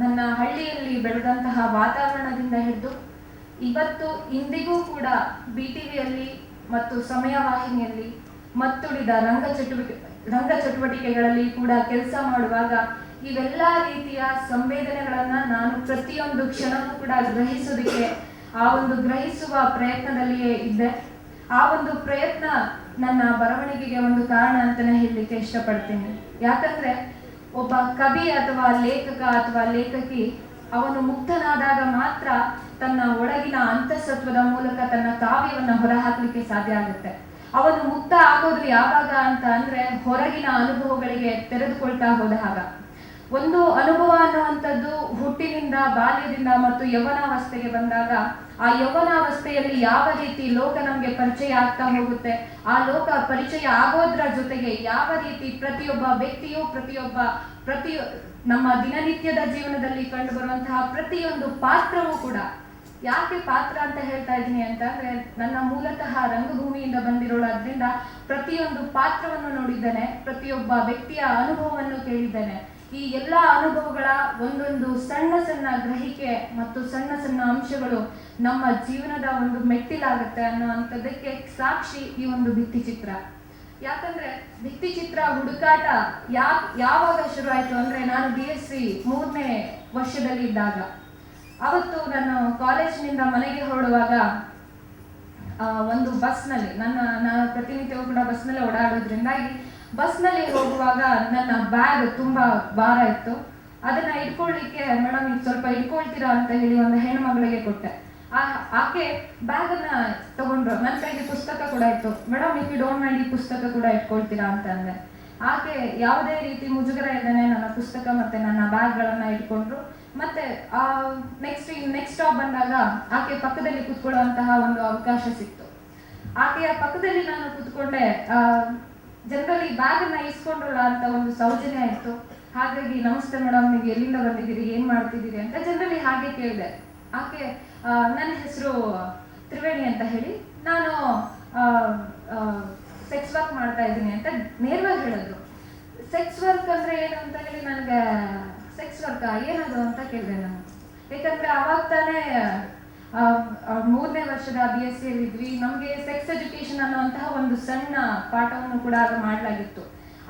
ನನ್ನ ಹಳ್ಳಿಯಲ್ಲಿ ಬೆಳೆದಂತಹ ವಾತಾವರಣದಿಂದ ಹಿಡಿದು ಇವತ್ತು ಇಂದಿಗೂ ಕೂಡ ಬಿ ಟಿ ವಿಯಲ್ಲಿ ಮತ್ತು ಸಮಯ ವಾಹಿನಿಯಲ್ಲಿ ಮತ್ತುಳಿದ ರಂಗ ಚಟುವಟಿಕೆ, ರಂಗ ಚಟುವಟಿಕೆಗಳಲ್ಲಿ ಕೂಡ ಕೆಲಸ ಮಾಡುವಾಗ ಇವೆಲ್ಲ ರೀತಿಯ ಸಂವೇದನೆಗಳನ್ನ ನಾನು ಪ್ರತಿಯೊಂದು ಕ್ಷಣವೂ ಕೂಡ ಗ್ರಹಿಸೋದಕ್ಕೆ ಆ ಒಂದು ಗ್ರಹಿಸುವ ಪ್ರಯತ್ನದಲ್ಲಿಯೇ ಇದ್ದೆ. ಆ ಒಂದು ಪ್ರಯತ್ನ ನನ್ನ ಬರವಣಿಗೆಗೆ ಒಂದು ಕಾರಣ ಅಂತಲೇ ಹೇಳಲಿಕ್ಕೆ ಇಷ್ಟಪಡ್ತೀನಿ. ಯಾಕಂದ್ರೆ ಒಬ್ಬ ಕವಿ ಅಥವಾ ಲೇಖಕ ಅಥವಾ ಲೇಖಕಿ, ಅವನು ಮುಕ್ತನಾದಾಗ ಮಾತ್ರ ತನ್ನ ಒಳಗಿನ ಅಂತಸತ್ವದ ಮೂಲಕ ತನ್ನ ಕಾವ್ಯವನ್ನ ಹೊರಹಾಕಲಿಕ್ಕೆ ಸಾಧ್ಯ ಆಗುತ್ತೆ. ಅವನು ಮುಕ್ತ ಆಗೋದು ಯಾವಾಗ ಅಂತ ಅಂದ್ರೆ ಹೊರಗಿನ ಅನುಭವಗಳಿಗೆ ತೆರೆದುಕೊಳ್ತಾ ಹೋದಾಗ ಒಂದು ಅನುಭವ ಅನ್ನುವಂಥದ್ದು ಹುಟ್ಟಿನಿಂದ, ಬಾಲ್ಯದಿಂದ ಮತ್ತು ಯೌವನಾವಸ್ಥೆಗೆ ಬಂದಾಗ, ಆ ಯೌವನಾವಸ್ಥೆಯಲ್ಲಿ ಯಾವ ರೀತಿ ಲೋಕ ನಮಗೆ ಪರಿಚಯ ಆಗ್ತಾ ಹೋಗುತ್ತೆ, ಆ ಲೋಕ ಪರಿಚಯ ಆಗೋದ್ರ ಜೊತೆಗೆ ಯಾವ ರೀತಿ ಪ್ರತಿಯೊಬ್ಬ ವ್ಯಕ್ತಿಯು ಪ್ರತಿಯೊಬ್ಬ ಪ್ರತಿ ನಮ್ಮ ದಿನನಿತ್ಯದ ಜೀವನದಲ್ಲಿ ಕಂಡು ಬರುವಂತಹ ಪ್ರತಿಯೊಂದು ಪಾತ್ರವೂ ಕೂಡ ಯಾಕೆ ಪಾತ್ರ ಅಂತ ಹೇಳ್ತಾ ಇದ್ದೀನಿ ಅಂತಂದ್ರೆ, ನನ್ನ ಮೂಲತಃ ರಂಗಭೂಮಿಯಿಂದ ಬಂದಿರೋದ್ರಿಂದ ಪ್ರತಿಯೊಂದು ಪಾತ್ರವನ್ನು ನೋಡಿದ್ದೇನೆ, ಪ್ರತಿಯೊಬ್ಬ ವ್ಯಕ್ತಿಯ ಅನುಭವವನ್ನು ಕೇಳಿದ್ದೇನೆ. ಈ ಎಲ್ಲ ಅನುಭವಗಳ ಒಂದೊಂದು ಸಣ್ಣ ಸಣ್ಣ ಗ್ರಹಿಕೆ ಮತ್ತು ಸಣ್ಣ ಸಣ್ಣ ಅಂಶಗಳು ನಮ್ಮ ಜೀವನದ ಒಂದು ಮೆಟ್ಟಿಲಾಗುತ್ತೆ ಅನ್ನುವಂಥದ್ದಕ್ಕೆ ಸಾಕ್ಷಿ ಈ ಒಂದು ಭಿತ್ತಿಚಿತ್ರ. ಯಾಕಂದ್ರೆ ಭಿತ್ತಿಚಿತ್ರ ಹುಡುಕಾಟ ಯಾ ಯಾವಾಗ ಶುರು ಆಯ್ತು ಅಂದ್ರೆ ನಾನು ಬಿ ಎಸ್ ಸಿ ಮೂರನೇ ವರ್ಷದಲ್ಲಿ ಇದ್ದಾಗ ಅವತ್ತು ನಾನು ಕಾಲೇಜಿನಿಂದ ಮನೆಗೆ ಹೊರಡುವಾಗ ಒಂದು ಬಸ್ನಲ್ಲಿ ನನ್ನ ನಾನು ಪ್ರತಿನಿತ್ಯವೂ ಕೂಡ ಬಸ್ನಲ್ಲಿ ಓಡಾಡೋದ್ರಿಂದಾಗಿ ಬಸ್ನಲ್ಲಿ ಹೋಗುವಾಗ ನನ್ನ ಬ್ಯಾಗ್ ತುಂಬಾ ಭಾರ ಇತ್ತು. ಅದನ್ನ ಇಟ್ಕೊಳ್ಳಿಕ್ಕೆ ಮೇಡಮ್, ಈಗ ಸ್ವಲ್ಪ ಇಟ್ಕೊಳ್ತೀರಾ ಅಂತ ಹೇಳಿ ಒಂದು ಹೆಣ್ಮಗಳಿಗೆ ಕೊಟ್ಟೆ. ಆ, ಆಕೆ ಬ್ಯಾಗ್ ಅನ್ನ ತಗೊಂಡ್ರು. ನನ್ನ ಕೈಗೆ ಪುಸ್ತಕ ಕೂಡ ಇತ್ತು. Madam if you don't mind ಈ ಪುಸ್ತಕ ಕೂಡ ಇಟ್ಕೊಳ್ತೀರಾ ಅಂತ ಅಂದೆ. ಆಕೆ ಯಾವುದೇ ರೀತಿ ಮುಜುಗರ ಇದ್ದಾನೆ ನನ್ನ ಪುಸ್ತಕ ಮತ್ತೆ ನನ್ನ ಬ್ಯಾಗ್ಗಳನ್ನ ಇಟ್ಕೊಂಡ್ರು ಮತ್ತೆ, ಆ ನೆಕ್ಸ್ಟ್ ನೆಕ್ಸ್ಟ್ ಸ್ಟಾಪ್ ಬಂದಾಗ ಆಕೆ ಪಕ್ಕದಲ್ಲಿ ಕುತ್ಕೊಳ್ಳುವಂತಹ ಒಂದು ಅವಕಾಶ ಸಿಕ್ತು. ಆಕೆಯ ಪಕ್ಕದಲ್ಲಿ ನಾನು ಕುತ್ಕೊಂಡೆ ಜನರಲ್ಲಿ ಬ್ಯಾಗ್ ಅನ್ನ ಇಸ್ಕೊಂಡ್ರಲ್ಲ ಅಂತ ಒಂದು ಸೌಜನ್ಯ ಇತ್ತು. ಹಾಗಾಗಿ ನಮಸ್ತೆ ಮೇಡಮ್, ನೀವು ಎಲ್ಲಿಂದ ಬಂದಿದ್ದೀರಿ, ಏನ್ ಮಾಡ್ತಿದ್ದೀರಿ ಅಂತ ಜನರಲ್ಲಿ ಹಾಗೆ ಕೇಳಿದೆ. ಆಕೆ ನನ್ನ ಹೆಸರು ತ್ರಿವೇಣಿ ಅಂತ ಹೇಳಿ, ನಾನು ಸೆಕ್ಸ್ ವರ್ಕ್ ಮಾಡ್ತಾ ಇದ್ದೀನಿ ಅಂತ ನೇರವಾಗಿ ಹೇಳಿದ್ರು. ಸೆಕ್ಸ್ ವರ್ಕ್ ಅಂದ್ರೆ ಏನು ಅಂತ ಹೇಳಿ ನನಗೆ ಸೆಕ್ಸ್ ವರ್ಕ್ ಏನದು ಅಂತ ಕೇಳಿದೆ ನಾನು. ಯಾಕಂದ್ರೆ ಅವಾಗ ತಾನೇ ಮೂರನೇ ವರ್ಷದ ಬಿ ಎಸ್ ಸಿ ಇದ್ವಿ. ನಮಗೆ ಸೆಕ್ಸ್ ಎಜುಕೇಶನ್ ಅನ್ನುವಂತಹ ಒಂದು ಸಣ್ಣ ಪಾಠವನ್ನು ಕೂಡ ಆಗ ಮಾಡಲಾಗಿತ್ತು.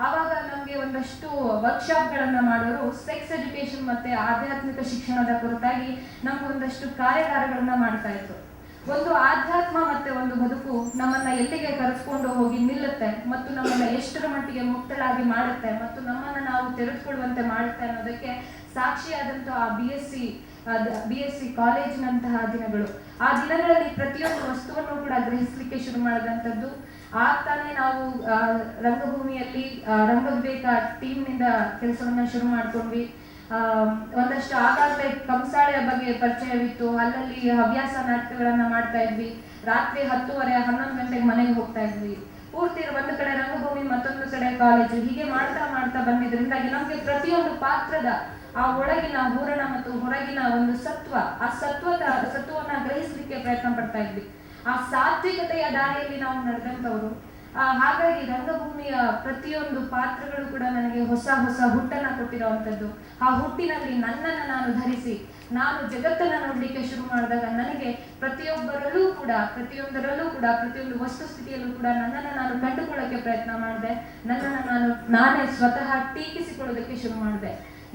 ಆವಾಗ ನಮಗೆ ಒಂದಷ್ಟು ವರ್ಕ್ಶಾಪ್ಗಳನ್ನ ಮಾಡೋರು ಸೆಕ್ಸ್ ಎಜುಕೇಶನ್ ಮತ್ತೆ ಆಧ್ಯಾತ್ಮಿಕ ಶಿಕ್ಷಣದ ಕುರಿತಾಗಿ ನಮ್ಗೆ ಒಂದಷ್ಟು ಕಾರ್ಯಾಗಾರಗಳನ್ನ ಮಾಡ್ತಾ ಇತ್ತು ಒಂದು ಆಧ್ಯಾತ್ಮ ಮತ್ತೆ ಒಂದು ಬದುಕು ನಮ್ಮನ್ನ ಎಲ್ಲಿಗೆ ಕರೆಸ್ಕೊಂಡು ಹೋಗಿ ನಿಲ್ಲುತ್ತೆ ಮತ್ತು ನಮ್ಮನ್ನ ಎಷ್ಟರ ಮಟ್ಟಿಗೆ ಮುಕ್ತಳಾಗಿ ಮಾಡುತ್ತೆ ಮತ್ತು ನಮ್ಮನ್ನ ನಾವು ತೆರೆದುಕೊಳ್ಳುವಂತೆ ಮಾಡುತ್ತೆ ಅನ್ನೋದಕ್ಕೆ ಸಾಕ್ಷಿಯಾದಂತಹ ಆ B S C B S C ಕಾಲೇಜಿನಂತಹ ದಿನಗಳು. ಆ ದಿನಗಳಲ್ಲಿ ಪ್ರತಿಯೊಂದು ವಸ್ತುವನ್ನು ಕೂಡ ಗ್ರಹಿಸಲಿಕ್ಕೆ ಶುರು ಮಾಡಿದಂಥದ್ದು. ತಾನೇ ನಾವು ರಂಗಭೂಮಿಯಲ್ಲಿ ಆ, ಟೀಮ್ ಟೀಮ್ನಿಂದ ಕೆಲಸವನ್ನ ಶುರು ಮಾಡ್ಕೊಂಡ್ವಿ. ಒಂದಷ್ಟು ಆಗಾಗಲೇ ಕಂಸಾಳೆಯ ಬಗ್ಗೆ ಪರಿಚಯವಿತ್ತು. ಅಲ್ಲಲ್ಲಿ ಹವ್ಯಾಸ ನಾಟಕಗಳನ್ನ ಮಾಡ್ತಾ ಇದ್ವಿ. ರಾತ್ರಿ ಹತ್ತುವರೆ ಹನ್ನೊಂದು ಗಂಟೆಗೆ ಮನೆಗೆ ಹೋಗ್ತಾ ಇದ್ವಿ. ಪೂರ್ತಿ ಒಂದು ಕಡೆ ರಂಗಭೂಮಿ ಮತ್ತೊಂದು ಕಡೆ ಕಾಲೇಜು. ಹೀಗೆ ಮಾಡ್ತಾ ಮಾಡ್ತಾ ಬಂದಿದ್ರಿಂದಾಗಿ ನಮಗೆ ಪ್ರತಿಯೊಂದು ಪಾತ್ರದ ಆ ಒಳಗಿನ ಹೂರಣ ಮತ್ತು ಹೊರಗಿನ ಒಂದು ಸತ್ವ ಆ ಸತ್ವದ ಸತ್ವವನ್ನ ಗ್ರಹಿಸಲಿಕ್ಕೆ ಪ್ರಯತ್ನ ಪಡ್ತಾ ಇದ್ವಿ. ಆ ಸಾತ್ವಿಕತೆಯ ದಾರಿಯಲ್ಲಿ ನಾವು ನಡೆದಂತವ್ರು ಆ, ಹಾಗಾಗಿ ರಂಗಭೂಮಿಯ ಪ್ರತಿಯೊಂದು ಪಾತ್ರಗಳು ಕೂಡ ನನಗೆ ಹೊಸ ಹೊಸ ಹುಟ್ಟನ್ನ ಕೊಟ್ಟಿರುವಂಥದ್ದು. ಆ ಹುಟ್ಟಿನಲ್ಲಿ ನನ್ನನ್ನು ನಾನು ಧರಿಸಿ ನಾನು ಜಗತ್ತನ್ನ ನೋಡ್ಲಿಕ್ಕೆ ಶುರು ಮಾಡಿದಾಗ ನನಗೆ ಪ್ರತಿಯೊಬ್ಬರಲ್ಲೂ ಕೂಡ ಪ್ರತಿಯೊಂದರಲ್ಲೂ ಕೂಡ ಪ್ರತಿಯೊಂದು ವಸ್ತುಸ್ಥಿತಿಯಲ್ಲೂ ಕೂಡ ನನ್ನನ್ನು ನಾನು ಕಂಡುಕೊಳ್ಳೋಕ್ಕೆ ಪ್ರಯತ್ನ ಮಾಡಿದೆ. ನನ್ನನ್ನು ನಾನು ನಾನೇ ಸ್ವತಃ ಟೀಕಿಸಿಕೊಳ್ಳೋದಕ್ಕೆ ಶುರು ಮಾಡಿದೆ.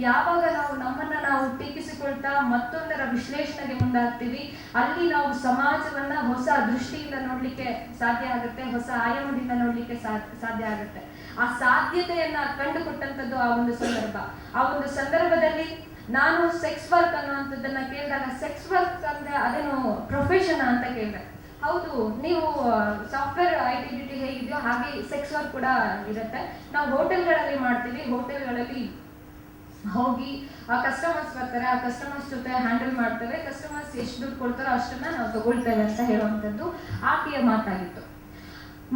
ಯಾವಾಗ ನಾವು ನಮ್ಮನ್ನ ನಾವು ಟೀಕಿಸಿಕೊಳ್ತಾ ಮತ್ತೊಂದರ ವಿಶ್ಲೇಷಣೆಗೆ ಮುಂದಾಗ್ತೀವಿ, ಅಲ್ಲಿ ನಾವು ಸಮಾಜವನ್ನ ಹೊಸ ದೃಷ್ಟಿಯಿಂದ ನೋಡ್ಲಿಕ್ಕೆ ಸಾಧ್ಯ ಆಗುತ್ತೆ, ಹೊಸ ಆಯಾಮದಿಂದ ನೋಡ್ಲಿಕ್ಕೆ ಸಾಧ್ಯ ಆಗುತ್ತೆ. ಆ ಸಾಧ್ಯತೆಯನ್ನ ಕಂಡುಕೊಟ್ಟಂತದ್ದು ಆ ಒಂದು ಸಂದರ್ಭ. ಆ ಒಂದು ಸಂದರ್ಭದಲ್ಲಿ ನಾನು ಸೆಕ್ಸ್ ವರ್ಕ್ ಅನ್ನುವಂಥದ್ದನ್ನ ಕೇಳಿದಾಗ ಸೆಕ್ಸ್ ವರ್ಕ್ ಅಂದ್ರೆ ಅದೇನು ಪ್ರೊಫೆಷನ್ ಅಂತ ಕೇಳಿದೆ. ಹೌದು, ನೀವು ಸಾಫ್ಟ್ವೇರ್ ಐಡೆಂಟಿಟಿ ಹೇಗಿದೆಯೋ ಹಾಗೆ ಸೆಕ್ಸ್ ವರ್ಕ್ ಕೂಡ ಇರುತ್ತೆ. ನಾವು ಹೋಟೆಲ್ಗಳಲ್ಲಿ ಮಾಡ್ತೀವಿ ಹೋಟೆಲ್ಗಳಲ್ಲಿ ಹೋಗಿ ಆ ಕಸ್ಟಮರ್ಸ್ ಬರ್ತಾರೆ, ಆ ಕಸ್ಟಮರ್ಸ್ ಜೊತೆ ಹ್ಯಾಂಡಲ್ ಮಾಡ್ತೇವೆ ಕಸ್ಟಮರ್ಸ್ ಎಷ್ಟು ದುಡ್ಡು ಕೊಡ್ತಾರೋ ಅಷ್ಟನ್ನ ನಾವು ತಗೊಳ್ತೇವೆ ಅಂತ ಹೇಳುವಂಥದ್ದು ಆಕೆಯ ಮಾತಾಗಿತ್ತು.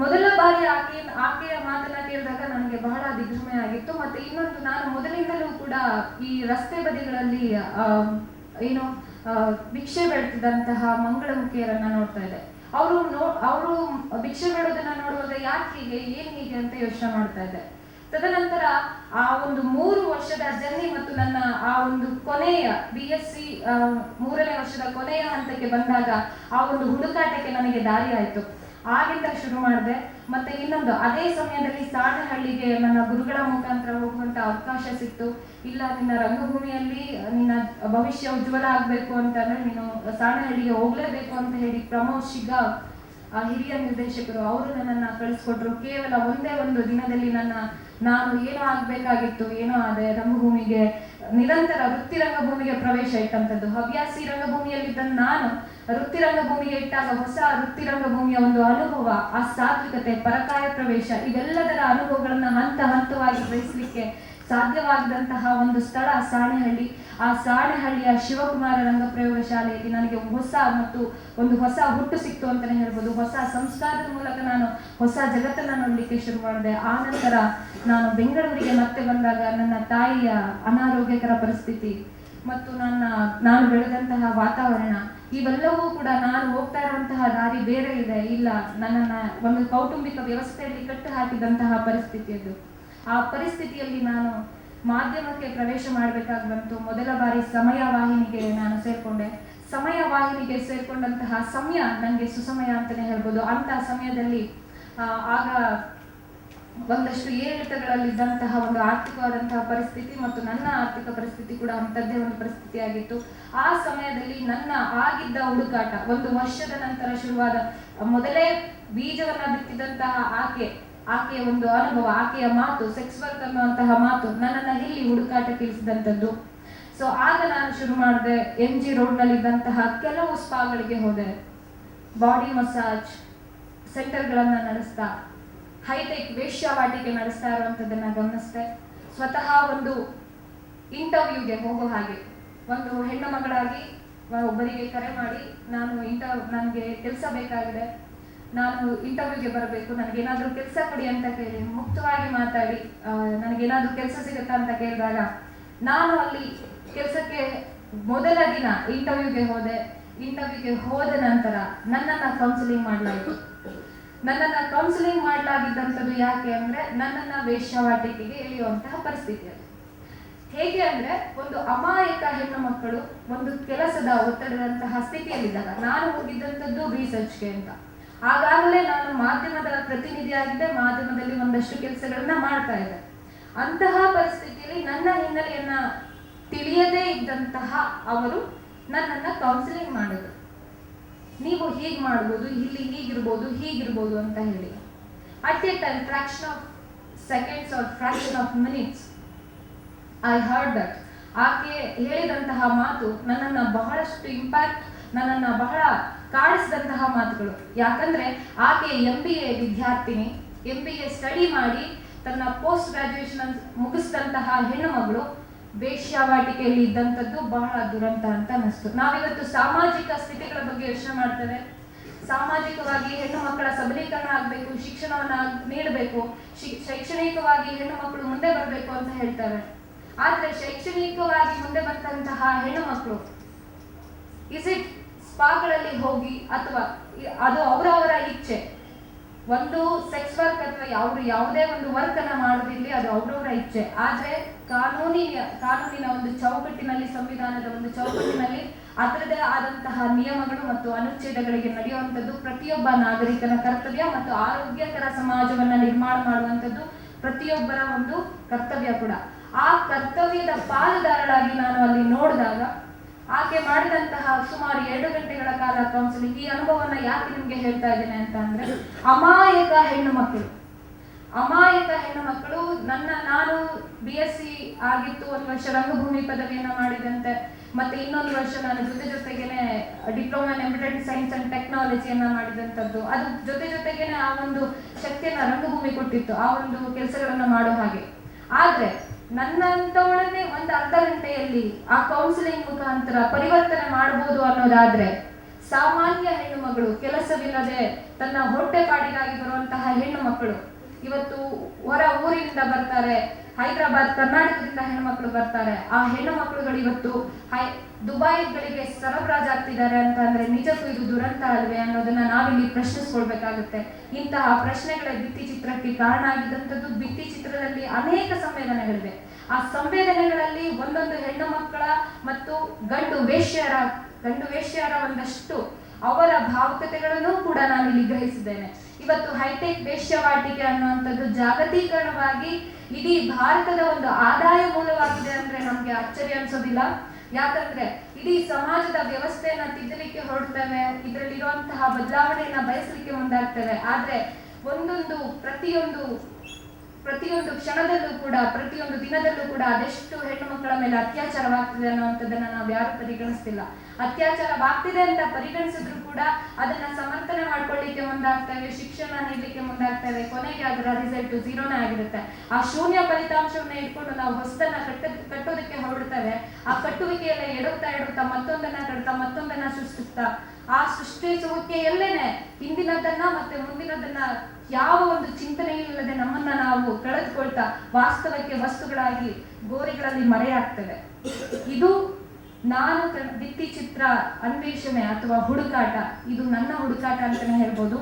ಮೊದಲ ಬಾರಿ ಆಕೆ, ಆಕೆಯ ಮಾತನ್ನ ಕೇಳಿದಾಗ ನನಗೆ ಬಹಳ ದಿಗ್ಭ್ರಮೆ ಆಗಿತ್ತು. ಮತ್ತೆ ಇನ್ನೊಂದು, ನಾನು ಮೊದಲಿಂದಲೂ ಕೂಡ ಈ ರಸ್ತೆ ಬದಿಗಳಲ್ಲಿ ಏನು ಭಿಕ್ಷೆ ಬೇಡ್ತಿದ್ದಂತಹ ಮಂಗಳಮುಖಿಯರನ್ನ ನೋಡ್ತಾ ಇದೆ ಅವರು ನೋ, ಅವರು ಭಿಕ್ಷೆ ಬೇಡೋದನ್ನ ನೋಡುವಾಗ ಯಾಕೆ ಹೀಗೆ, ಏನ್ ಹೀಗೆ ಅಂತ ಯೋಚನೆ ಮಾಡ್ತಾ ಇದ್ದೆ. ತದನಂತರ ಆ ಒಂದು ಮೂರು ವರ್ಷದ ಜರ್ನಿ ಮತ್ತು ನನ್ನ ಆ ಒಂದು ಕೊನೆಯ ಬಿ ಎಸ್ ಸಿ ಮೂರನೇ ವರ್ಷದ ಕೊನೆಯ ಹಂತಕ್ಕೆ ಬಂದಾಗ ಆ ಒಂದು ಹುಡುಕಾಟಕ್ಕೆ ನನಗೆ ದಾರಿ ಆಯಿತು. ಆಗಿಂದ ಶುರು ಮಾಡಿದೆ. ಮತ್ತೆ ಇನ್ನೊಂದು ಅದೇ ಸಮಯದಲ್ಲಿ ಸಾಣಹಳ್ಳಿಗೆ ನನ್ನ ಗುರುಗಳ ಮುಖಾಂತರ ಹೋಗುವಂತ ಅವಕಾಶ ಸಿಕ್ತು. ಇಲ್ಲ, ನಿನ್ನ ರಂಗಭೂಮಿಯಲ್ಲಿ ನಿನ್ನ ಭವಿಷ್ಯ ಉಜ್ವಲ ಆಗ್ಬೇಕು ಅಂತಂದ್ರೆ ನೀನು ಸಾಣಹಳ್ಳಿಗೆ ಹೋಗ್ಲೇಬೇಕು ಅಂತ ಹೇಳಿ ಪ್ರಮೋದ್ ಶಿಗ ಆ ಹಿರಿಯ ನಿರ್ದೇಶಕರು, ಅವರು ನನ್ನನ್ನು ಕಳಿಸ್ಕೊಟ್ರು. ಕೇವಲ ಒಂದೇ ಒಂದು ದಿನದಲ್ಲಿ ನನ್ನ ನಾನು ಏನೋ ಆಗ್ಬೇಕಾಗಿತ್ತು, ಏನೋ ಆದೆ ರಂಗಭೂಮಿಗೆ, ನಿರಂತರ ವೃತ್ತಿ ರಂಗಭೂಮಿಗೆ ಪ್ರವೇಶ ಇಟ್ಟಂಥದ್ದು. ಹವ್ಯಾಸಿ ರಂಗಭೂಮಿಯಲ್ಲಿದ್ದ ನಾನು ವೃತ್ತಿ ರಂಗಭೂಮಿಗೆ ಇಟ್ಟಾಗ ಹೊಸ ವೃತ್ತಿ ರಂಗಭೂಮಿಯ ಒಂದು ಅನುಭವ, ಆ ಸಾತ್ವಿಕತೆ, ಪರಕಾಯ ಪ್ರವೇಶ ಇವೆಲ್ಲದರ ಅನುಭವಗಳನ್ನ ಹಂತ ಹಂತವಾಗಿ ಗ್ರಹಿಸಲಿಕ್ಕೆ ಸಾಧ್ಯವಾಗದಂತಹ ಒಂದು ಸ್ಥಳ ಸಾಣೆಹಳ್ಳಿ. ಆ ಸಾಣೆಹಳ್ಳಿಯ ಶಿವಕುಮಾರ ರಂಗಪ್ರಯೋಗ ಶಾಲೆಯಲ್ಲಿ ನನಗೆ ಹೊಸ ಮತ್ತು ಒಂದು ಹೊಸ ಹುಟ್ಟು ಸಿಕ್ತು ಅಂತಲೇ ಹೇಳ್ಬೋದು. ಹೊಸ ಸಂಸ್ಕಾರದ ಮೂಲಕ ನಾನು ಹೊಸ ಜಗತ್ತನ್ನ ನೋಡಲಿಕ್ಕೆ ಶುರು ಮಾಡಿದೆ. ಆ ನಂತರ ನಾನು ಬೆಂಗಳೂರಿಗೆ ಮತ್ತೆ ಬಂದಾಗ ನನ್ನ ತಾಯಿಯ ಅನಾರೋಗ್ಯಕರ ಪರಿಸ್ಥಿತಿ ಮತ್ತು ನನ್ನ, ನಾನು ಬೆಳೆದಂತಹ ವಾತಾವರಣ, ಇವೆಲ್ಲವೂ ಕೂಡ ನಾನು ಹೋಗ್ತಾ ಇರುವಂತಹ ದಾರಿ ಬೇರೆ ಇದೆ. ಇಲ್ಲ, ನನ್ನನ್ನ ಒಂದು ಕೌಟುಂಬಿಕ ವ್ಯವಸ್ಥೆಯಲ್ಲಿ ಕಟ್ಟು ಹಾಕಿದಂತಹ ಪರಿಸ್ಥಿತಿ ಅದು. ಆ ಪರಿಸ್ಥಿತಿಯಲ್ಲಿ ನಾನು ಮಾಧ್ಯಮಕ್ಕೆ ಪ್ರವೇಶ ಮಾಡಬೇಕಾಗಿ ಬಂತು. ಮೊದಲ ಬಾರಿ ಸಮಯ ವಾಹಿನಿಗೆ ನಾನು ಸೇರ್ಕೊಂಡೆ. ಸಮಯ ವಾಹಿನಿಗೆ ಸೇರ್ಕೊಂಡಂತಹ ಸಮಯ ನನಗೆ ಸುಸಮಯ ಅಂತಲೇ ಹೇಳ್ಬೋದು. ಅಂತ ಸಮಯದಲ್ಲಿ ಆಗ ಒಂದಷ್ಟು ಏರಿಳಿತಗಳಲ್ಲಿದ್ದಂತಹ ಒಂದು ಆರ್ಥಿಕವಾದಂತಹ ಪರಿಸ್ಥಿತಿ ಮತ್ತು ನನ್ನ ಆರ್ಥಿಕ ಪರಿಸ್ಥಿತಿ ಕೂಡ ಅಂಥದ್ದೇ ಒಂದು ಪರಿಸ್ಥಿತಿ ಆಗಿತ್ತು ಆ ಸಮಯದಲ್ಲಿ ನನ್ನ ಆಗಿದ್ದ ಹುಡುಕಾಟ, ಒಂದು ವರ್ಷದ ನಂತರ ಶುರುವಾದ ಮೊದಲೇ ಬೀಜವನ್ನ ಬಿತ್ತಿದಂತಹ ಆಕೆ ಆಕೆಯ ಒಂದು ಅನುಭವ, ಆಕೆಯ ಮಾತು ಸೆಕ್ಸ್ ವರ್ಕ್ ಅನ್ನುವಂತಹ ಮಾತು ನನ್ನನ್ನ ಇಲ್ಲಿ ಹುಡುಕಾಟಕ್ಕೆ ಇಳಿಸಿದಂಥದ್ದು ಸೊ ಆಗ ನಾನು ಶುರು ಮಾಡಿದೆ ಎಂ ಜಿ ರೋಡ್ನಲ್ಲಿದ್ದಂತಹ ಕೆಲವು ಸ್ಪಾಗಳಿಗೆ ಹೋದೆ. ಬಾಡಿ ಮಸಾಜ್ ಸೆಂಟರ್ಗಳನ್ನು ನಡೆಸ್ತಾ ಹೈಟೆಕ್ ವೇಶ್ಯಾವಾಟಿಕೆ ನಡೆಸ್ತಾ ಇರುವಂಥದ್ದನ್ನು ಗಮನಿಸಿದೆ. ಸ್ವತಃ ಒಂದು ಇಂಟರ್ವ್ಯೂಗೆ ಹೋಗೋ ಹಾಗೆ, ಒಂದು ಹೆಣ್ಣು ಮಗಳಾಗಿ ಒಬ್ಬರಿಗೆ ಕರೆ ಮಾಡಿ, ನಾನು ಇಂಟರ್ ನನಗೆ ಕೆಲಸ ಬೇಕಾಗಿದೆ. ನಾನು ಇಂಟರ್ವ್ಯೂಗೆ ಬರಬೇಕು, ನನಗೇನಾದರೂ ಕೆಲಸ ಕೊಡಿ ಅಂತ ಕೇಳಿ, ಮುಕ್ತವಾಗಿ ಮಾತಾಡಿ ನನಗೆ ನನಗೇನಾದರೂ ಕೆಲಸ ಸಿಗುತ್ತಾ ಅಂತ ಕೇಳಿದಾಗ, ನಾನು ಅಲ್ಲಿ ಕೆಲಸಕ್ಕೆ ಮೊದಲ ದಿನ ಇಂಟರ್ವ್ಯೂಗೆ ಹೋದೆ. ಇಂಟರ್ವ್ಯೂಗೆ ಹೋದ ನಂತರ ನನ್ನನ್ನು ಕೌನ್ಸಿಲಿಂಗ್ ಮಾಡಲಾಯಿತು. ನನ್ನನ್ನ ಕೌನ್ಸಿಲಿಂಗ್ ಮಾಡಲಾಗಿದ್ದಂಥದ್ದು ಯಾಕೆ ಅಂದ್ರೆ, ನನ್ನನ್ನ ವೇಶ್ಯಾವಾಟಿಕೆಗೆ ಇಳಿಯುವಂತಹ ಪರಿಸ್ಥಿತಿ ಅದು ಹೇಗೆ ಅಂದ್ರೆ, ಒಂದು ಅಮಾಯಕ ಹೆಣ್ಣು ಮಕ್ಕಳು ಒಂದು ಕೆಲಸದ ಒತ್ತಡದಂತಹ ಸ್ಥಿತಿಯಲ್ಲಿದ್ದಾಗ, ನಾನು ಹೋಗಿದ್ದಂಥದ್ದು ರಿಸರ್ಚ್ಗೆ ಅಂತ. ಆಗಾಗಲೇ ನಾನು ಮಾಧ್ಯಮದ ಪ್ರತಿನಿಧಿಯಾಗಿದ್ದೆ, ಮಾಧ್ಯಮದಲ್ಲಿ ಒಂದಷ್ಟು ಕೆಲಸಗಳನ್ನ ಮಾಡ್ತಾ ಇದ್ದೆ. ಅಂತಹ ಪರಿಸ್ಥಿತಿಯಲ್ಲಿ ನನ್ನ ಹಿನ್ನೆಲೆಯನ್ನ ತಿಳಿಯದೇ ಇದ್ದಂತಹ ಅವರು ನನ್ನನ್ನ ಕೌನ್ಸಿಲಿಂಗ್ ಮಾಡಿದ್ರು. ನೀವು ಹೀಗೆ ಮಾಡ್ಬೋದು, ಇಲ್ಲಿ ಹೀಗಿರ್ಬೋದು ಹೀಗಿರ್ಬೋದು ಅಂತ ಹೇಳಿ. At a time fraction of seconds or fraction of minutes I heard that ಆಕೆ ಹೇಳಿದಂತಹ ಮಾತು ನನ್ನನ್ನು ಬಹಳಷ್ಟು ಇಂಪ್ಯಾಕ್ಟ್ ನನ್ನನ್ನು ಬಹಳ ಕಾಡಿಸಿದಂತಹ ಮಾತುಗಳು. ಯಾಕಂದ್ರೆ ಆಕೆ ಎಂ ಬಿ ಎ ವಿದ್ಯಾರ್ಥಿನಿ ಎಂ ಬಿ ಎ ಸ್ಟಡಿ ಮಾಡಿ ತನ್ನ ಪೋಸ್ಟ್ ಗ್ರಾಜುಯೇಷನ್ ಮುಗಿಸಿದಂತಹ ಹೆಣ್ಣು ಮಗಳು ವೇಶ್ಯಾವಾಟಿಕೆಯಲ್ಲಿ ಇದ್ದಂಥದ್ದು ಬಹಳ ದುರಂತ ಅಂತ ಅನ್ನಿಸ್ತು. ನಾವಿವತ್ತು ಸಾಮಾಜಿಕ ಸ್ಥಿತಿಗಳ ಬಗ್ಗೆ ಯೋಚನೆ ಮಾಡ್ತೇವೆ. ಸಾಮಾಜಿಕವಾಗಿ ಹೆಣ್ಣು ಮಕ್ಕಳ ಸಬಲೀಕರಣ ಆಗಬೇಕು, ಶಿಕ್ಷಣವನ್ನ ನೀಡಬೇಕು ಶೈಕ್ಷಣಿಕವಾಗಿ ಹೆಣ್ಣು ಮಕ್ಕಳು ಮುಂದೆ ಬರಬೇಕು ಅಂತ ಹೇಳ್ತಾರೆ ಆದ್ರೆ ಶೈಕ್ಷಣಿಕವಾಗಿ ಮುಂದೆ ಬಂದಂತಹ ಹೆಣ್ಣು ಮಕ್ಕಳು ಇಸ್ ಇಟ್ ಸ್ಪಾಗಳಲ್ಲಿ ಹೋಗಿ ಅಥವಾ ಅದು ಅವರವರ ಇಚ್ಛೆ. ಒಂದು ಸೆಕ್ಸ್ ವರ್ಕ್ ಅಥವಾ ಅವರು ಯಾವುದೇ ಒಂದು ವರ್ಕ್ ಅನ್ನ ಮಾಡೋದಿಲ್ಲಿ ಅದು ಅವರವರ ಇಚ್ಛೆ. ಆದ್ರೆ ಕಾನೂನಿನ ಕಾನೂನಿನ ಒಂದು ಚೌಕಟ್ಟಿನಲ್ಲಿ, ಸಂವಿಧಾನದ ಒಂದು ಚೌಕಟ್ಟಿನಲ್ಲಿ ಅದರದೇ ಆದಂತಹ ನಿಯಮಗಳು ಮತ್ತು ಅನುಚ್ಛೇದಗಳಿಗೆ ನಡೆಯುವಂಥದ್ದು ಪ್ರತಿಯೊಬ್ಬ ನಾಗರಿಕನ ಕರ್ತವ್ಯ ಮತ್ತು ಆರೋಗ್ಯಕರ ಸಮಾಜವನ್ನ ನಿರ್ಮಾಣ ಮಾಡುವಂಥದ್ದು ಪ್ರತಿಯೊಬ್ಬರ ಒಂದು ಕರ್ತವ್ಯ ಕೂಡ. ಆ ಕರ್ತವ್ಯದ ಪಾಲುದಾರಳಾಗಿ ನಾನು ಅಲ್ಲಿ ನೋಡಿದಾಗ ಆಕೆ ಮಾಡಿದಂತಹ ಸುಮಾರು ಎರಡು ಗಂಟೆಗಳ ಕಾಲ ಕೌನ್ಸಿಲಿಂಗ್ ಈ ಅನುಭವವನ್ನ ಯಾಕೆ ನಿಮ್ಗೆ ಹೇಳ್ತಾ ಇದ್ದೇನೆ ಅಂತ ಅಂದ್ರೆ, ಅಮಾಯಕ ಹೆಣ್ಣು ಮಕ್ಕಳು. ಅಮಾಯಕ ಹೆಣ್ಣು ಮಕ್ಕಳು, ನನ್ನ, ನಾನು ಬಿ ಎಸ್ ಸಿ ಆಗಿತ್ತು, ಒಂದು ವರ್ಷ ರಂಗಭೂಮಿ ಪದವಿಯನ್ನ ಮಾಡಿದಂತೆ ಮತ್ತೆ ಇನ್ನೊಂದು ವರ್ಷ ನಾನು ಜೊತೆ ಜೊತೆಗೇನೆ diploma in embedded science and ಟೆಕ್ನಾಲಜಿಯನ್ನ ಮಾಡಿದಂಥದ್ದು ಅದು ಜೊತೆ ಜೊತೆಗೇನೆ ಆ ಒಂದು ಶಕ್ತಿಯನ್ನ ರಂಗಭೂಮಿ ಕೊಟ್ಟಿತ್ತು, ಆ ಒಂದು ಕೆಲಸಗಳನ್ನ ಮಾಡೋ ಹಾಗೆ. ಆದ್ರೆ ನನ್ನಂತವಳನ್ನೇ ಒಂದು ಅರ್ಧ ಗಂಟೆಯಲ್ಲಿ ಆ ಕೌನ್ಸಿಲಿಂಗ್ ಮುಖಾಂತರ ಪರಿವರ್ತನೆ ಮಾಡಬಹುದು ಅನ್ನೋದಾದ್ರೆ ಸಾಮಾನ್ಯ ಹೆಣ್ಣು ಮಗಳು ಕೆಲಸವಿಲ್ಲದೆ ತನ್ನ ಹೊಟ್ಟೆ ಪಾಡಿಗಾಗಿ ಬರುವಂತಹ ಹೆಣ್ಣು ಮಕ್ಕಳು ಇವತ್ತು ಹೊರ ಊರಿನಿಂದ ಬರ್ತಾರೆ. ಹೈದರಾಬಾದ್ ಕರ್ನಾಟಕದಿಂದ ಹೆಣ್ಮಕ್ಳು ಬರ್ತಾರೆ. ಆ ಹೆಣ್ಣು ಮಕ್ಕಳುಗಳು ಇವತ್ತು ಹೈ ದುಬೈಗಳಿಗೆ ಸರಬರಾಜಾಗ್ತಿದ್ದಾರೆ ಅಂತ ಅಂದ್ರೆ ನಿಜಕ್ಕೂ ಇದು ದುರಂತ ಅಲ್ವೇ ಅನ್ನೋದನ್ನ ನಾವಿಲ್ಲಿ ಪ್ರಶ್ನಿಸ್ಕೊಳ್ಬೇಕಾಗುತ್ತೆ. ಇಂತಹ ಪ್ರಶ್ನೆಗಳ ಭಿತ್ತಿ ಚಿತ್ರಕ್ಕೆ ಕಾರಣ ಆಗಿದ್ದಂಥದ್ದು ಭಿತ್ತಿ ಚಿತ್ರದಲ್ಲಿ ಅನೇಕ ಸಂವೇದನೆಗಳಿವೆ. ಆ ಸಂವೇದನೆಗಳಲ್ಲಿ ಒಂದೊಂದು ಹೆಣ್ಣು ಮಕ್ಕಳ ಮತ್ತು ಗಂಡು ವೇಶ್ಯರ ಗಂಡು ವೇಶ್ಯರ ಒಂದಷ್ಟು ಅವರ ಭಾವುಕತೆಗಳನ್ನು ಕೂಡ ನಾನು ಇಲ್ಲಿ ಗ್ರಹಿಸಿದ್ದೇನೆ. ಇವತ್ತು ಹೈಟೆಕ್ ವೇಶ್ಯವಾಟಿಕೆ ಅನ್ನುವಂಥದ್ದು ಜಾಗತೀಕರಣವಾಗಿ ಇಡೀ ಭಾರತದ ಒಂದು ಆದಾಯ ಮೂಲವಾಗಿದೆ ಅಂದ್ರೆ ನಮ್ಗೆ ಆಶ್ಚರ್ಯ ಅನ್ಸೋದಿಲ್ಲ. ಯಾಕಂದ್ರೆ ಇಡೀ ಸಮಾಜದ ವ್ಯವಸ್ಥೆಯನ್ನ ತಿದ್ದಲಿಕ್ಕೆ ಹೊರಡ್ತೇವೆ, ಇದರಲ್ಲಿರುವಂತಹ ಬದಲಾವಣೆಯನ್ನ ಬಯಸಲಿಕ್ಕೆ ಮುಂದಾಗ್ತೇವೆ. ಆದ್ರೆ ಒಂದೊಂದು ಪ್ರತಿಯೊಂದು ಪ್ರತಿಯೊಂದು ಕ್ಷಣದಲ್ಲೂ ಕೂಡ, ಪ್ರತಿಯೊಂದು ದಿನದಲ್ಲೂ ಕೂಡ ಅದೆಷ್ಟು ಹೆಣ್ಣು ಮಕ್ಕಳ ಮೇಲೆ ಅತ್ಯಾಚಾರವಾಗ್ತಿದೆ ಅನ್ನುವಂಥದ್ದನ್ನ ನಾವು ಯಾರು ಪರಿಗಣಿಸ್ತಿಲ್ಲ. ಅತ್ಯಾಚಾರವಾಗ್ತಿದೆ ಅಂತ ಪರಿಗಣಿಸಿದ್ರು ಕೂಡ ಅದನ್ನ ಸಮರ್ಥನೆ ಮಾಡ್ಕೊಳ್ಳಿಕ್ಕೆ ಮುಂದಾಗ್ತೇವೆ, ಶಿಕ್ಷಣ ನೀಡಲಿಕ್ಕೆ ಮುಂದಾಗ್ತೇವೆ, ಕೊನೆಗೆ ಅದರ ರಿಸಲ್ಟ್ ಝೀರೋನೇ ಆಗಿರುತ್ತೆ. ಆ ಶೂನ್ಯ ಫಲಿತಾಂಶವನ್ನ ಇಟ್ಕೊಂಡು ನಾವು ಹೊಸದನ್ನ ಕಟ್ಟ, ಕಟ್ಟೋದಕ್ಕೆ ಹೊರಡ್ತವೆ. ಆ ಕಟ್ಟುವಿಕೆಯಲ್ಲ ಎಡುತ್ತಾ ಎಡುತ್ತಾ ಮತ್ತೊಂದನ್ನ ಕಟ್ತಾ ಮತ್ತೊಂದನ್ನ ಸೃಷ್ಟಿಸ್ತಾ, ಆ ಸೃಷ್ಟಿಸುವಿಕೆಯಲ್ಲೇನೆ ಹಿಂದಿನದನ್ನ ಮತ್ತೆ ಮುಂದಿನದನ್ನ ಯಾವ ಒಂದು ಚಿಂತನೆ ಇಲ್ಲದೆ ನಮ್ಮನ್ನ ನಾವು ಕಳೆದುಕೊಳ್ತಾ ವಾಸ್ತವಕ್ಕೆ ವಸ್ತುಗಳಾಗಿ ಗೋರಿಗಳಲ್ಲಿ ಮರೆಯಾಗ್ತೇವೆ. ಇದು ನಾನು ಚಿತ್ರ ಅನ್ವೇಷಣೆ ಅಥವಾ ಹುಡುಕಾಟ, ಇದು ನನ್ನ ಹುಡುಕಾಟ ಅಂತಾನೆ ಹೇಳ್ಬೋದು.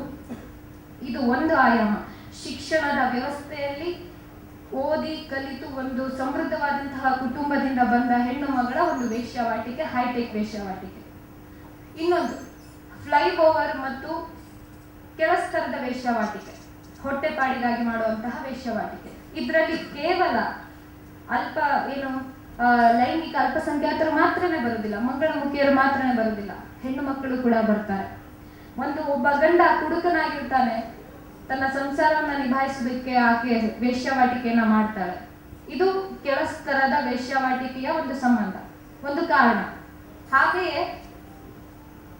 ಇದು ಒಂದು ಆಯಾಮ. ಶಿಕ್ಷಣದ ವ್ಯವಸ್ಥೆಯಲ್ಲಿ ಓದಿ ಕಲಿತು ಒಂದು ಸಮೃದ್ಧವಾದಂತಹ ಕುಟುಂಬದಿಂದ ಬಂದ ಹೆಣ್ಣು ಮಗಳ ಒಂದು ವೇಶ್ಯಾವಾಟಿಕೆ ಹೈಟೆಕ್ ವೇಶ್ಯಾವಾಟಿಕೆ. ಇನ್ನೊಂದು ಫ್ಲೈ ಓವರ್ ಮತ್ತು ಕೆಳಸ್ತರದ ವೇಶ್ಯವಾಟಿಕೆ ಹೊಟ್ಟೆಪಾಡಿಗಾಗಿ ಮಾಡುವಂತಹ ವೇಶ್ಯವಾಟಿಕೆ ಇದರಲ್ಲಿ ಕೇವಲ ಅಲ್ಪ ಏನು ಲೈಂಗಿಕ ಅಲ್ಪಸಂಖ್ಯಾತರು ಮಾತ್ರನೇ ಬರುವುದಿಲ್ಲ, ಮಂಗಳಮುಖಿಯರು ಮಾತ್ರನೇ ಬರುವುದಿಲ್ಲ, ಹೆಣ್ಣು ಮಕ್ಕಳು ಕೂಡ ಬರ್ತಾರೆ. ಒಂದು ಒಬ್ಬ ಗಂಡ ಕುಡುಕನಾಗಿರ್ತಾನೆ, ತನ್ನ ಸಂಸಾರವನ್ನು ನಿಭಾಯಿಸೋದಕ್ಕೆ ಆಕೆ ವೇಶ್ಯವಾಟಿಕೆಯನ್ನ ಮಾಡ್ತಾಳೆ. ಇದು ಕೆಳಸ್ತರದ ವೇಶ್ಯವಾಟಿಕೆಯ ಒಂದು ಸಂಬಂಧ, ಒಂದು ಕಾರಣ. ಹಾಗೆಯೇ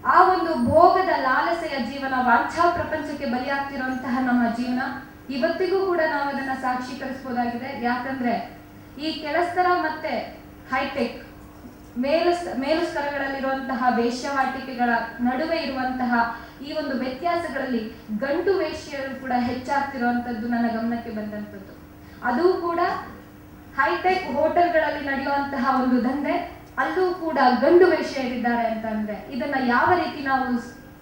ಆ ಒಂದು ಭೋಗದ ಲಾಲಸೆಯ ಜೀವನ ವಾಂಛಾ ಪ್ರಪಂಚಕ್ಕೆ ಬಲಿಯಾಗ್ತಿರುವಂತಹ ನಮ್ಮ ಜೀವನ, ಇವತ್ತಿಗೂ ಕೂಡ ನಾವು ಅದನ್ನ ಸಾಕ್ಷೀಕರಿಸಬಹುದಾಗಿದೆ ಯಾಕಂದ್ರೆ ಈ ಕೆಳಸ್ತರ ಮತ್ತೆ ಹೈಟೆಕ್ ಮೇಲು ಮೇಲುಸ್ತರಗಳಲ್ಲಿರುವಂತಹ ವೇಶ್ಯವಾಟಿಕೆಗಳ ನಡುವೆ ಇರುವಂತಹ ಈ ಒಂದು ವ್ಯತ್ಯಾಸಗಳಲ್ಲಿ ಗಂಡು ವೇಶ್ಯರು ಕೂಡ ಹೆಚ್ಚಾಗ್ತಿರುವಂತದ್ದು ನನ್ನ ಗಮನಕ್ಕೆ ಬಂದಂಥದ್ದು. ಅದು ಕೂಡ ಹೈಟೆಕ್ ಹೋಟೆಲ್ಗಳಲ್ಲಿ ನಡೆಯುವಂತಹ ಒಂದು ದಂಧೆ ಅಲ್ಲೂ ಕೂಡ ಗಂಡು ವೇಶ್ಯರಿದ್ದಾರೆ ಅಂತ ಅಂದ್ರೆ ಇದನ್ನ ಯಾವ ರೀತಿ ನಾವು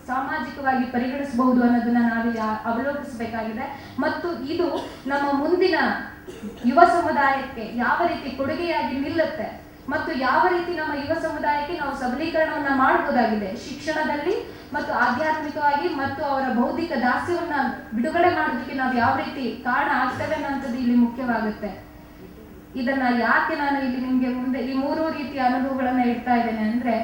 ಸಾಮಾಜಿಕವಾಗಿ ಪರಿಗಣಿಸಬಹುದು ಅನ್ನೋದನ್ನ ನಾವು ಅವಲೋಕಿಸಬೇಕಾಗಿದೆ. ಮತ್ತು ಇದು ನಮ್ಮ ಮುಂದಿನ ಯುವ ಸಮುದಾಯಕ್ಕೆ ಯಾವ ರೀತಿ ಕೊಡುಗೆಯಾಗಿ ನಿಲ್ಲುತ್ತೆ ಮತ್ತು ಯಾವ ರೀತಿ ನಮ್ಮ ಯುವ ಸಮುದಾಯಕ್ಕೆ ನಾವು ಸಬಲೀಕರಣವನ್ನ ಮಾಡಬಹುದಾಗಿದೆ ಶಿಕ್ಷಣದಲ್ಲಿ ಮತ್ತು ಆಧ್ಯಾತ್ಮಿಕವಾಗಿ ಮತ್ತು ಅವರ ಬೌದ್ಧಿಕ ದಾಸ್ಯವನ್ನ ಬಿಡುಗಡೆ ಮಾಡೋದಕ್ಕೆ ನಾವು ಯಾವ ರೀತಿ ಕಾರಣ ಆಗ್ತೇವೆ ಅನ್ನೋಂಥದ್ದು ಇಲ್ಲಿ ಮುಖ್ಯವಾಗುತ್ತೆ. ಇದನ್ನ ಯಾಕೆ ನಾನು ಇಲ್ಲಿ ನಿಮ್ಗೆ ಮುಂದೆ ಈ ಮೂರು ರೀತಿಯ ಅನುಭವಗಳನ್ನ ಇಡ್ತಾ ಇದ್ದೇನೆ ಅಂದ್ರೆ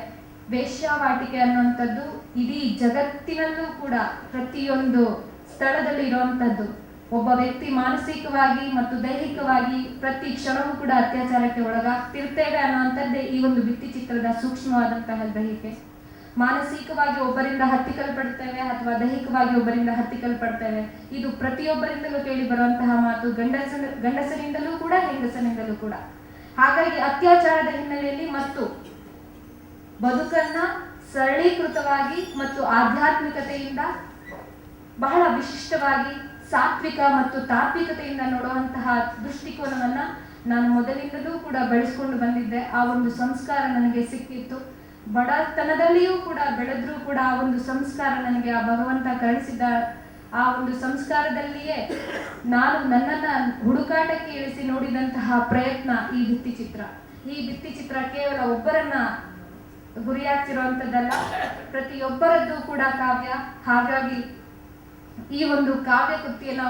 ವೇಶ್ಯಾವಾಟಿಕೆ ಅನ್ನುವಂಥದ್ದು ಇಡೀ ಜಗತ್ತಿನಲ್ಲೂ ಕೂಡ ಪ್ರತಿಯೊಂದು ಸ್ಥಳದಲ್ಲಿ ಇರುವಂತದ್ದು ಒಬ್ಬ ವ್ಯಕ್ತಿ ಮಾನಸಿಕವಾಗಿ ಮತ್ತು ದೈಹಿಕವಾಗಿ ಪ್ರತಿ ಕ್ಷಣವೂ ಕೂಡ ಅತ್ಯಾಚಾರಕ್ಕೆ ಒಳಗಾಗ್ತಿರ್ತೇವೆ ಅನ್ನುವಂಥದ್ದೇ ಈ ಒಂದು ಭಿತ್ತಿ ಚಿತ್ರದ ಸೂಕ್ಷ್ಮವಾದಂತಹ ಗ್ರಹಿಕೆ. ಮಾನಸಿಕವಾಗಿ ಒಬ್ಬರಿಂದ ಹತ್ತಿಕಲ್ಪಡ್ತೇವೆ ಅಥವಾ ದೈಹಿಕವಾಗಿ ಒಬ್ಬರಿಂದ ಹತ್ತಿಕಲ್ಪಡ್ತೇವೆ ಇದು ಪ್ರತಿಯೊಬ್ಬರಿಂದಲೂ ಕೇಳಿ ಬರುವಂತಹ ಮಾತು. ಗಂಡಸ ಗಂಡಸರಿಂದಲೂ ಕೂಡ ಹೆಂಗಸರಿಂದಲೂ ಕೂಡ. ಹಾಗಾಗಿ ಅತ್ಯಾಚಾರದ ಹಿನ್ನೆಲೆಯಲ್ಲಿ ಮತ್ತು ಬದುಕನ್ನ ಸರಳೀಕೃತವಾಗಿ ಮತ್ತು ಆಧ್ಯಾತ್ಮಿಕತೆಯಿಂದ ಬಹಳ ವಿಶಿಷ್ಟವಾಗಿ ಸಾತ್ವಿಕ ಮತ್ತು ತಾತ್ವಿಕತೆಯಿಂದ ನೋಡುವಂತಹ ದೃಷ್ಟಿಕೋನವನ್ನ ನಾನು ಮೊದಲಿಂದಲೂ ಕೂಡ ಬೆಳೆಸ್ಕೊಂಡು ಬಂದಿದ್ದೆ. ಆ ಒಂದು ಸಂಸ್ಕಾರ ನನಗೆ ಸಿಕ್ಕಿತ್ತು. ಬಡತನದಲ್ಲಿಯೂ ಕೂಡ ಬೆಳೆದ್ರೂ ಕೂಡ ಆ ಒಂದು ಸಂಸ್ಕಾರ ನನಗೆ ಆ ಭಗವಂತ ಕಳಿಸಿದ ಆ ಒಂದು ಸಂಸ್ಕಾರದಲ್ಲಿಯೇ ನಾನು ನನ್ನನ್ನ ಹುಡುಕಾಟಕ್ಕೆ ಇಳಿಸಿ ನೋಡಿದಂತಹ ಪ್ರಯತ್ನ ಈ ಭಿತ್ತಿ ಚಿತ್ರ ಈ ಭಿತ್ತಿ ಚಿತ್ರ ಕೇವಲ ಒಬ್ಬರನ್ನ ಗುರಿಯಾಗ್ತಿರುವಂಥದ್ದಲ್ಲ ಪ್ರತಿಯೊಬ್ಬರದ್ದು ಕೂಡ ಕಾವ್ಯ. ಹಾಗಾಗಿ ಈ ಒಂದು ಕಾವ್ಯ ಕೃತಿಯನ್ನ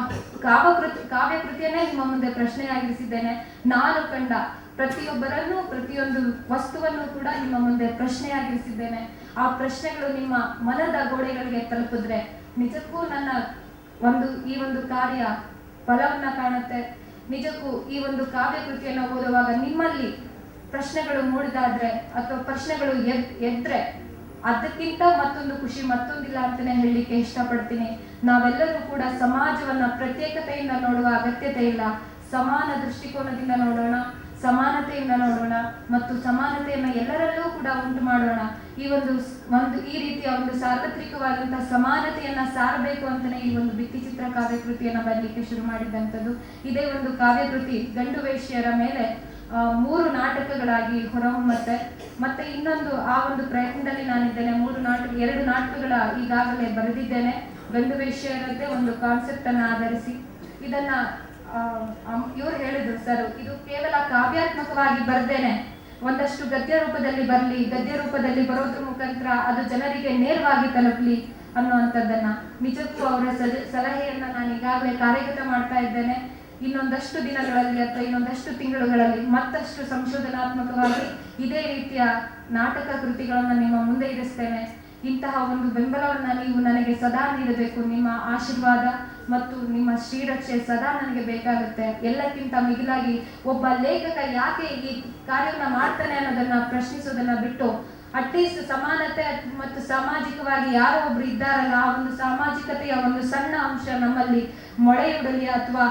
ಕಾವ್ಯ ಕೃತಿ ಕಾವ್ಯ ಕೃತಿಯನ್ನೇ ನಿಮ್ಮ ಮುಂದೆ ಪ್ರಶ್ನೆಯಾಗಿರಿಸಿದ್ದೇನೆ. ನಾನು ಕಂಡ ಪ್ರತಿಯೊಬ್ಬರನ್ನು ಪ್ರತಿಯೊಂದು ವಸ್ತುವನ್ನು ಕೂಡ ನಿಮ್ಮ ಮುಂದೆ ಪ್ರಶ್ನೆಯಾಗಿರಿಸಿದ್ದೇನೆ. ಆ ಪ್ರಶ್ನೆಗಳು ನಿಮ್ಮ ಮನದ ಗೋಡೆಗಳಿಗೆ ತಲುಪಿದ್ರೆ ನಿಜಕ್ಕೂ ನನ್ನ ಒಂದು, ಈ ಒಂದು ಕಾರ್ಯ ಫಲವನ್ನ ಕಾಣುತ್ತೆ. ನಿಜಕ್ಕೂ ಈ ಒಂದು ಕಾವ್ಯ ಕೃತಿಯನ್ನು ಓದುವಾಗ ನಿಮ್ಮಲ್ಲಿ ಪ್ರಶ್ನೆಗಳು ಮೂಡಿದಾದ್ರೆ ಅಥವಾ ಪ್ರಶ್ನೆಗಳು ಎದ್, ಎದ್ರೆ ಅದಕ್ಕಿಂತ ಮತ್ತೊಂದು ಖುಷಿ ಮತ್ತೊಂದಿಲ್ಲ ಅಂತಾನೆ ಹೇಳಲಿಕ್ಕೆ ಇಷ್ಟಪಡ್ತೀನಿ. ನಾವೆಲ್ಲರೂ ಕೂಡ ಸಮಾಜವನ್ನ ಪ್ರತ್ಯೇಕತೆಯಿಂದ ನೋಡುವ ಅಗತ್ಯತೆ ಇಲ್ಲ. ಸಮಾನ ದೃಷ್ಟಿಕೋನದಿಂದ ನೋಡೋಣ. ಸಮಾನತೆಯಿಂದ ನೋಡೋಣ ಮತ್ತು ಸಮಾನತೆಯನ್ನು ಎಲ್ಲರಲ್ಲೂ ಕೂಡ ಉಂಟು ಮಾಡೋಣ. ಈ ಒಂದು ಒಂದು, ಈ ರೀತಿಯ ಒಂದು ಸಾರ್ವತ್ರಿಕವಾದಂತಹ ಸಮಾನತೆಯನ್ನ ಸಾರಬೇಕು ಅಂತಲೇ ಈ ಒಂದು ಭಿತ್ತಿಚಿತ್ರ ಕಾವ್ಯಕೃತಿಯನ್ನ ಬರಲಿಕ್ಕೆ ಶುರು ಮಾಡಿದಂಥದ್ದು. ಇದೇ ಒಂದು ಕಾವ್ಯಕೃತಿ ಗಂಡು ವೇಶ್ಯರ ಮೇಲೆ ಮೂರು ನಾಟಕಗಳಾಗಿ ಹೊರಹೊಮ್ಮತ್ತೆ. ಮತ್ತೆ ಇನ್ನೊಂದು, ಆ ಒಂದು ಪ್ರಯತ್ನದಲ್ಲಿ ನಾನಿದ್ದೇನೆ. ಮೂರು ನಾಟಕ, ಎರಡು ನಾಟಕಗಳ ಈಗಾಗಲೇ ಬರೆದಿದ್ದೇನೆ. ಗಂಡು ವೇಶ್ಯರದ್ದೇ ಒಂದು ಕಾನ್ಸೆಪ್ಟ್ ಅನ್ನ ಆಧರಿಸಿ. ಇದನ್ನ ಇವ್ರು ಹೇಳಿದ್ರು, ಸರ್, ಇದು ಕೇವಲ ಕಾವ್ಯಾತ್ಮಕವಾಗಿ ಬರ್ದೇನೆ. ಒಂದಷ್ಟು ಗದ್ಯ ರೂಪದಲ್ಲಿ ಬರಲಿ, ಗದ್ಯ ರೂಪದಲ್ಲಿ ಬರೋದ್ರ ಮುಖಾಂತರ ಅದು ಜನರಿಗೆ ನೇರವಾಗಿ ತಲುಪಲಿ ಅನ್ನುವಂಥದ್ದನ್ನ. ನಿಜಕ್ಕೂ ಅವರ ಸಲ- ಸಲಹೆಯನ್ನ ನಾನು ಈಗಾಗಲೇ ಕಾರ್ಯಗತ ಮಾಡ್ತಾ ಇದ್ದೇನೆ. ಇನ್ನೊಂದಷ್ಟು ದಿನಗಳಲ್ಲಿ ಅಥವಾ ಇನ್ನೊಂದಷ್ಟು ತಿಂಗಳುಗಳಲ್ಲಿ ಮತ್ತಷ್ಟು ಸಂಶೋಧನಾತ್ಮಕವಾಗಿ ಇದೇ ರೀತಿಯ ನಾಟಕ ಕೃತಿಗಳನ್ನು ನಿಮ್ಮ ಮುಂದೆ ಇರಿಸ್ತೇನೆ. ಇಂತಹ ಒಂದು ಬೆಂಬಲವನ್ನು ನೀವು ನನಗೆ ಸದಾ ನೀಡಬೇಕು. ನಿಮ್ಮ ಆಶೀರ್ವಾದ ಮತ್ತು ನಿಮ್ಮ ಶ್ರೀರಕ್ಷೆ ಸದಾ ನನಗೆ ಬೇಕಾಗುತ್ತೆ. ಎಲ್ಲಕ್ಕಿಂತ ಮಿಗಿಲಾಗಿ ಒಬ್ಬ ಲೇಖಕ ಯಾಕೆ ಈ ಕಾರ್ಯವನ್ನು ಮಾಡ್ತಾನೆ ಅನ್ನೋದನ್ನ ಪ್ರಶ್ನಿಸೋದನ್ನ ಬಿಟ್ಟು ಅಟ್ಲೀಸ್ಟ್ ಸಮಾನತೆ ಮತ್ತು ಸಾಮಾಜಿಕವಾಗಿ ಯಾರೋ ಒಬ್ರು ಇದ್ದಾರಲ್ಲ, ಆ ಒಂದು ಸಾಮಾಜಿಕತೆಯ ಒಂದು ಸಣ್ಣ ಅಂಶ ನಮ್ಮಲ್ಲಿ ಮೊಳೆಯುಡಲಿ ಅಥವಾ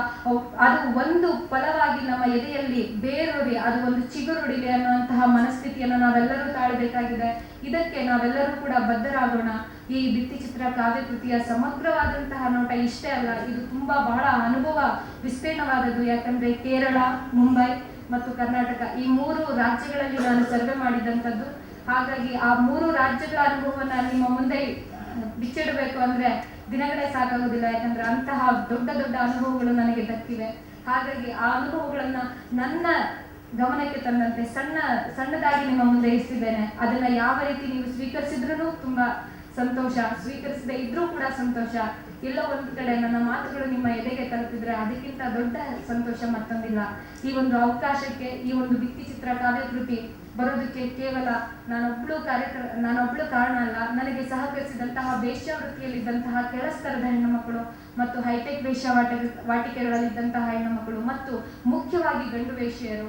ಅದು ಒಂದು ಫಲವಾಗಿ ನಮ್ಮ ಎದೆಯಲ್ಲಿ ಬೇರೂರಿ, ಅದು ಒಂದು ಚಿಗುರುಡಿಲಿ ಅನ್ನುವಂತಹ ಮನಸ್ಥಿತಿಯನ್ನು ನಾವೆಲ್ಲರೂ ತಾಳಬೇಕಾಗಿದೆ. ಇದಕ್ಕೆ ನಾವೆಲ್ಲರೂ ಕೂಡ ಬದ್ಧರಾಗೋಣ. ಈ ಭಿತ್ತಿಚಿತ್ರ ಕಾವ್ಯಕೃತಿಯ ಸಮಗ್ರವಾದಂತಹ ನೋಟ ಇಷ್ಟೇ ಅಲ್ಲ, ಇದು ತುಂಬಾ ಬಹಳ ಅನುಭವ ವಿಸ್ತೀರ್ಣವಾದದ್ದು. ಯಾಕಂದ್ರೆ ಕೇರಳ, ಮುಂಬೈ ಮತ್ತು ಕರ್ನಾಟಕ ಈ ಮೂರು ರಾಜ್ಯಗಳಲ್ಲಿ ನಾನು ಸರ್ವೆ ಮಾಡಿದಂಥದ್ದು. ಹಾಗಾಗಿ ಆ ಮೂರು ರಾಜ್ಯಗಳ ಅನುಭವವನ್ನು ನಿಮ್ಮ ಮುಂದೆ ಬಿಚ್ಚಿಡಬೇಕು ಅಂದ್ರೆ ದಿನಗಳೇ ಸಾಕಾಗುವುದಿಲ್ಲ ಯಾಕಂದ್ರೆ ಅಂತಹ ದೊಡ್ಡ ದೊಡ್ಡ ಅನುಭವಗಳು ನನಗೆ ದಕ್ಕಿವೆ. ಹಾಗಾಗಿ ಆ ಅನುಭವಗಳನ್ನ ನನ್ನ ಗಮನಕ್ಕೆ ತಂದಂತೆ ಸಣ್ಣ, ಸಣ್ಣದಾಗಿ ನಿಮ್ಮ ಮುಂದೆ ಇರಿಸಿದ್ದೇನೆ. ಅದನ್ನ ಯಾವ ರೀತಿ ನೀವು ಸ್ವೀಕರಿಸಿದ್ರು ತುಂಬಾ ಸಂತೋಷ. ಸ್ವೀಕರಿಸದೆ ಇದ್ರೂ ಕೂಡ ಸಂತೋಷ. ಎಲ್ಲ ಒಂದು ಕಡೆ ನನ್ನ ಮಾತುಗಳು ನಿಮ್ಮ ಎದೆಗೆ ತಲುಪಿದ್ರೆ ಅದಕ್ಕಿಂತ ದೊಡ್ಡ ಸಂತೋಷ ಮತ್ತೊಂದಿಲ್ಲ. ಈ ಒಂದು ಅವಕಾಶಕ್ಕೆ, ಈ ಒಂದು ಭಿತ್ತಿಚಿತ್ರ ಕಾವ್ಯಕೃತಿ ಬರೋದಕ್ಕೆ ಕೇವಲ ನಾನೊಬ್ಳು ಕಾರ್ಯಕ್ರ, ನಾನೊಬ್ಳು ಕಾರಣ ಅಲ್ಲ, ನನಗೆ ಸಹಕರಿಸಿದಂತಹ ವೇಶ್ಯಾವೃತ್ತಿಯಲ್ಲಿದ್ದಂತಹ ಕೆಳಸ್ತರದ ಹೆಣ್ಣು ಮಕ್ಕಳು ಮತ್ತು ಹೈಟೆಕ್ ವೇಶ್ಯಾವಾಟ ವಾಟಿಕೆಗಳಲ್ಲಿದ್ದಂತಹ ಹೆಣ್ಣು ಮಕ್ಕಳು ಮತ್ತು ಮುಖ್ಯವಾಗಿ ಗಂಡು ವೇಷ್ಯರು.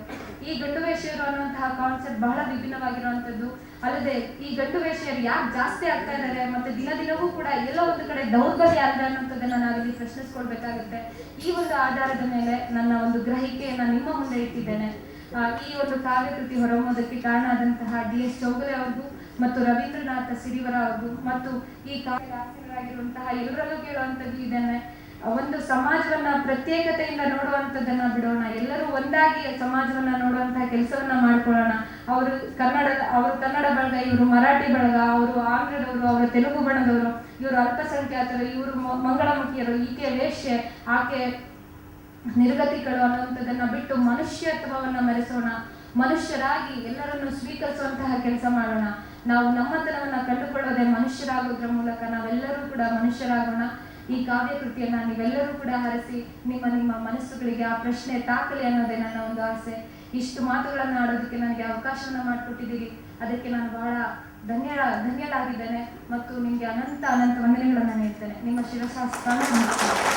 ಈ ಗಂಡು ವೇಷ್ಯರು ಅನ್ನುವಂತಹ ಕಾನ್ಸೆಪ್ಟ್ ಬಹಳ ವಿಭಿನ್ನವಾಗಿರುವಂಥದ್ದು. ಅಲ್ಲದೆ ಈ ಗಂಡು ವೇಷ್ಯರು ಯಾಕೆ ಜಾಸ್ತಿ ಆಗ್ತಾ ಇದ್ದಾರೆ ಮತ್ತೆ ದಿನ ದಿನವೂ ಕೂಡ ಎಲ್ಲ ಒಂದು ಕಡೆ ದೌರ್ಬಲ್ಯ ಆಗಿದೆ ಅನ್ನೋಂಥದ್ದನ್ನ ನಾವಿಲ್ಲಿ ಪ್ರಶ್ನಿಸ್ಕೊಳ್ಬೇಕಾಗುತ್ತೆ. ಈ ಒಂದು ಆಧಾರದ ಮೇಲೆ ನನ್ನ ಒಂದು ಗ್ರಹಿಕೆಯನ್ನ ನಿಮ್ಮ ಮುಂದೆ ಇಟ್ಟಿದ್ದೇನೆ. ಈ ಒಂದು ಕಾವ್ಯಕೃತಿ ಹೊರಹೊಮ್ಮೋದಕ್ಕೆ ಕಾರಣ ಆದಂತಹ ಡಿ ಎಸ್ ಚೌಗಲೆ ಅವ್ರಿಗೂ ಮತ್ತು ರವೀಂದ್ರನಾಥ ಸಿರಿವರ ಅವ್ರಿಗೂ ಮತ್ತು ಈ ಕಾವ್ಯರಾಸಿಗಳಾಗಿರುವಂತಹ ಎಲ್ಲರಲ್ಲೂ ಕೇಳುವಂಥದ್ದು ಇದನ್ನೇ. ಒಂದು ಸಮಾಜವನ್ನ ಪ್ರತ್ಯೇಕತೆಯಿಂದ ನೋಡುವಂಥದ್ದನ್ನ ಬಿಡೋಣ. ಎಲ್ಲರೂ ಒಂದಾಗಿ ಸಮಾಜವನ್ನ ನೋಡುವಂತಹ ಕೆಲಸವನ್ನ ಮಾಡ್ಕೊಳ್ಳೋಣ. ಅವರು ಕನ್ನಡ ಅವರು ಕನ್ನಡ ಬಳಗ, ಇವರು ಮರಾಠಿ ಬಳಗ, ಅವರು ಆಂಧ್ರದವರು ಅವರು ತೆಲುಗು ಬಣದವರು ಇವರು ಅಲ್ಪಸಂಖ್ಯಾತರು, ಇವರು ಮಂಗಳಮುಖಿಯರು, ಈಕೆ ವೇಶ್ಯೆ, ಆಕೆ ನಿರ್ಗತಿಗಳು ಅನ್ನುವಂಥದ್ದನ್ನ ಬಿಟ್ಟು ಮನುಷ್ಯತ್ವವನ್ನ ಮರೆಸೋಣ, ಮನುಷ್ಯರಾಗಿ ಎಲ್ಲರನ್ನು ಸ್ವೀಕರಿಸುವಂತಹ ಕೆಲಸ ಮಾಡೋಣ. ನಾವು ನಮ್ಮತನವನ್ನ ಕಂಡುಕೊಳ್ಳೋದೇ ಮನುಷ್ಯರಾಗೋದ್ರ ಮೂಲಕ ನಾವೆಲ್ಲರೂ ಕೂಡ ಮನುಷ್ಯರಾಗೋಣ. ಈ ಕಾವ್ಯಕೃತಿಯನ್ನ ನೀವೆಲ್ಲರೂ ಕೂಡ ಹರಿಸಿ, ನಿಮ್ಮ ನಿಮ್ಮ ಮನಸ್ಸುಗಳಿಗೆ ಆ ಪ್ರಶ್ನೆ ತಾಕಲಿ ಅನ್ನೋದೇ ನನ್ನ ಒಂದು ಆಸೆ. ಇಷ್ಟು ಮಾತುಗಳನ್ನ ಆಡೋದಕ್ಕೆ ನನಗೆ ಅವಕಾಶವನ್ನ ಮಾಡಿಕೊಟ್ಟಿದ್ದೀರಿ. ಅದಕ್ಕೆ ನಾನು ಬಹಳ ಧನ್ಯ ಧನ್ಯಳಾಗಿದ್ದೇನೆ ಮತ್ತು ನಿಮಗೆ ಅನಂತ ಅನಂತ ವಂದನೆಗಳನ್ನು ನೀಡ್ತೇನೆ ನಿಮ್ಮ ಶಿರಸಾಸ್ತಾನ ನಮಸ್ಕಾರ.